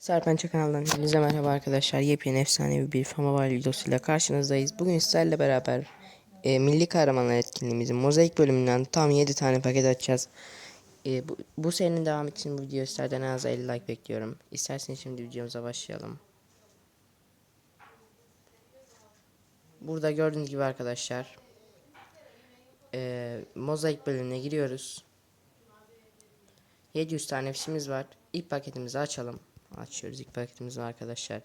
Serpençe kanalından hepinize merhaba arkadaşlar. Yepyeni efsanevi bir Fama Var videosuyla karşınızdayız. Bugün sizlerle beraber e, Milli Kahramanlar etkinliğimizin mozaik bölümünden tam 7 tane paket açacağız. E, bu, bu serinin devamı için bu videoyu sizlerden en az 50 like bekliyorum. İsterseniz şimdi videomuza başlayalım. Burada gördüğünüz gibi arkadaşlar e, mozaik bölümüne giriyoruz. 700 tane fişimiz var. İlk paketimizi açalım. Açıyoruz ilk paketimizi arkadaşlar.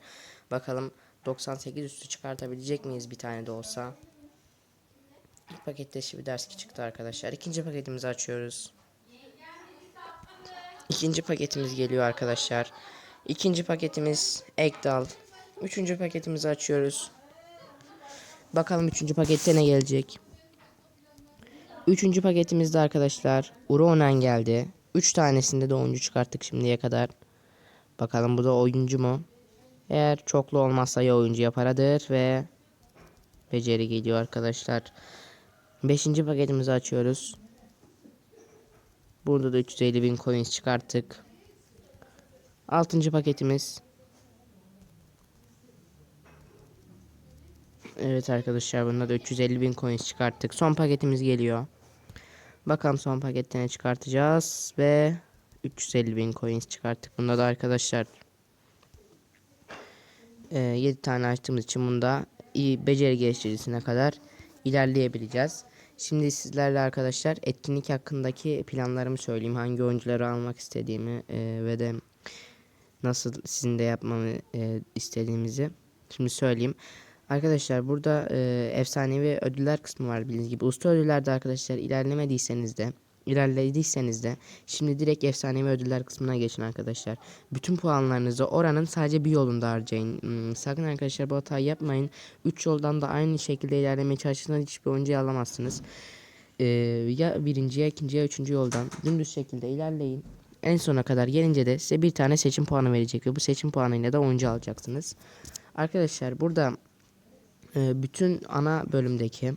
Bakalım 98 üstü çıkartabilecek miyiz bir tane de olsa. İlk pakette şimdi ders ki çıktı arkadaşlar. İkinci paketimizi açıyoruz. İkinci paketimiz geliyor arkadaşlar. İkinci paketimiz Ekdal. Üçüncü paketimizi açıyoruz. Bakalım üçüncü pakette ne gelecek. Üçüncü paketimizde arkadaşlar Uronen geldi. Üç tanesinde de oyuncu çıkarttık şimdiye kadar. Bakalım bu da oyuncu mu? Eğer çoklu olmazsa ya oyuncu yaparadır ve beceri geliyor arkadaşlar. Beşinci paketimizi açıyoruz. Burada da 350 bin coins çıkarttık. Altıncı paketimiz. Evet arkadaşlar bunda da 350 bin coins çıkarttık. Son paketimiz geliyor. Bakalım son pakette çıkartacağız ve 350 bin coins çıkarttık. Bunda da arkadaşlar e, 7 tane açtığımız için bunda iyi beceri geliştiricisine kadar ilerleyebileceğiz. Şimdi sizlerle arkadaşlar etkinlik hakkındaki planlarımı söyleyeyim. Hangi oyuncuları almak istediğimi e, ve de nasıl sizin de yapmamı e, istediğimizi şimdi söyleyeyim. Arkadaşlar burada e, efsanevi ödüller kısmı var bildiğiniz gibi. Usta ödüllerde arkadaşlar ilerlemediyseniz de ilerlediyseniz de şimdi direkt efsanevi ödüller kısmına geçin arkadaşlar. Bütün puanlarınızı oranın sadece bir yolunda harcayın. Hmm, sakın arkadaşlar bu hatayı yapmayın. 3 yoldan da aynı şekilde ilerlemeye çalışırsanız hiçbir oyuncuyu alamazsınız. Ee, ya birinci ya ikinci ya üçüncü yoldan dümdüz şekilde ilerleyin. En sona kadar gelince de size bir tane seçim puanı verecek ve bu seçim puanıyla da oyuncu alacaksınız. Arkadaşlar burada e, bütün ana bölümdeki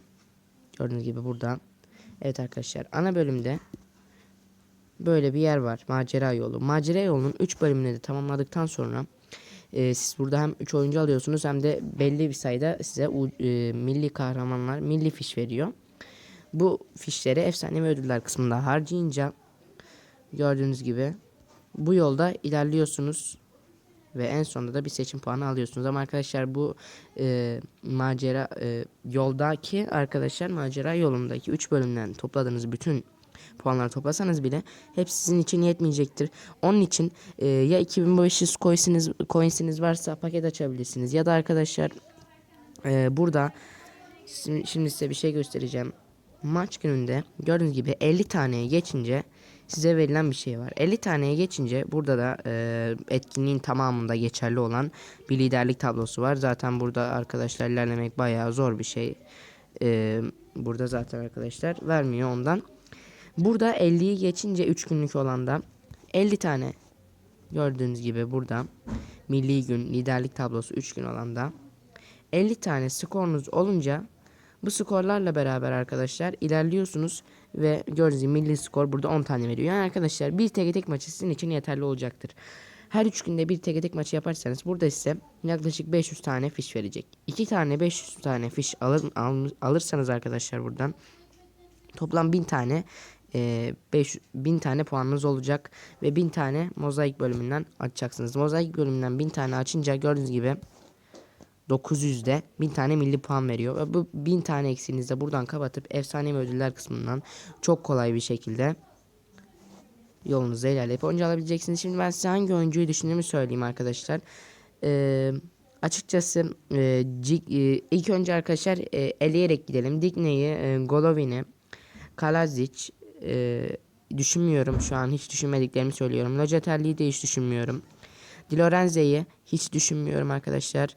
gördüğünüz gibi burada Evet arkadaşlar ana bölümde böyle bir yer var. Macera yolu. Macera yolunun 3 bölümünü de tamamladıktan sonra e, siz burada hem 3 oyuncu alıyorsunuz hem de belli bir sayıda size e, milli kahramanlar milli fiş veriyor. Bu fişleri efsanevi ödüller kısmında harcayınca gördüğünüz gibi bu yolda ilerliyorsunuz ve en sonunda da bir seçim puanı alıyorsunuz. Ama arkadaşlar bu e, macera e, yoldaki arkadaşlar macera yolundaki 3 bölümden topladığınız bütün puanları toplasanız bile hep sizin için yetmeyecektir. Onun için e, ya 2500 coinsiniz, coinsiniz varsa paket açabilirsiniz ya da arkadaşlar e, burada şimdi size bir şey göstereceğim. Maç gününde gördüğünüz gibi 50 taneye geçince size verilen bir şey var. 50 taneye geçince burada da e, etkinliğin tamamında geçerli olan bir liderlik tablosu var. Zaten burada arkadaşlar ilerlemek bayağı zor bir şey. E, burada zaten arkadaşlar vermiyor ondan. Burada 50'yi geçince 3 günlük olanda 50 tane gördüğünüz gibi burada milli gün liderlik tablosu 3 gün olanda 50 tane skorunuz olunca bu skorlarla beraber arkadaşlar ilerliyorsunuz ve gördüğünüz gibi milli skor burada 10 tane veriyor. Yani arkadaşlar bir tek tek maçı sizin için yeterli olacaktır. Her 3 günde bir tek tek maçı yaparsanız burada size yaklaşık 500 tane fiş verecek. 2 tane 500 tane fiş alır, al, alırsanız arkadaşlar buradan toplam 1000 tane e, 5 1000 tane puanınız olacak ve 1000 tane mozaik bölümünden açacaksınız. Mozaik bölümünden 1000 tane açınca gördüğünüz gibi 900'de 1000 tane milli puan veriyor. Ve bu 1000 tane eksiğinizi de buradan kapatıp efsane ödüller kısmından çok kolay bir şekilde yolunuza ilerleyip oyuncu alabileceksiniz. Şimdi ben size hangi oyuncuyu düşündüğümü söyleyeyim arkadaşlar. Ee, açıkçası e, Cig, e, ilk önce arkadaşlar e, eleyerek gidelim. Digne'yi, e, Golovin'i, Kalazic e, düşünmüyorum şu an. Hiç düşünmediklerimi söylüyorum. Locetelli'yi de hiç düşünmüyorum. Di Lorenzo'yu hiç düşünmüyorum arkadaşlar.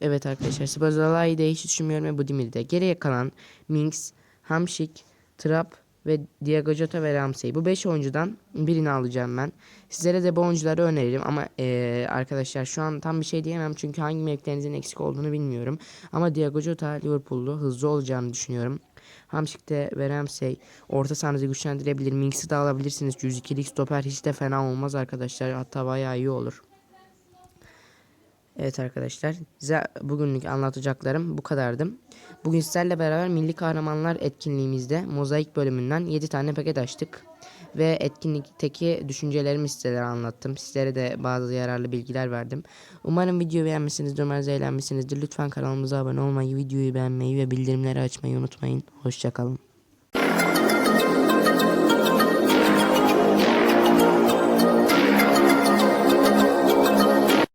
Evet arkadaşlar Spazola'yı da hiç düşünmüyorum ve Budimir'i de. Geriye kalan Minks, Hamşik, Trap ve Diego Jota ve Ramsey. Bu 5 oyuncudan birini alacağım ben. Sizlere de bu oyuncuları öneririm ama ee, arkadaşlar şu an tam bir şey diyemem çünkü hangi mevkilerinizin eksik olduğunu bilmiyorum. Ama Diego Jota Liverpool'lu hızlı olacağını düşünüyorum. Hamşik'te ve Ramsey orta sahanızı güçlendirebilir. Minks'i de alabilirsiniz. 102'lik stoper hiç de fena olmaz arkadaşlar. Hatta bayağı iyi olur. Evet arkadaşlar size bugünlük anlatacaklarım bu kadardı. Bugün sizlerle beraber Milli Kahramanlar etkinliğimizde mozaik bölümünden 7 tane paket açtık. Ve etkinlikteki düşüncelerimi sizlere anlattım. Sizlere de bazı yararlı bilgiler verdim. Umarım videoyu beğenmişsinizdir, umarım eğlenmişsinizdir. Lütfen kanalımıza abone olmayı, videoyu beğenmeyi ve bildirimleri açmayı unutmayın. Hoşçakalın.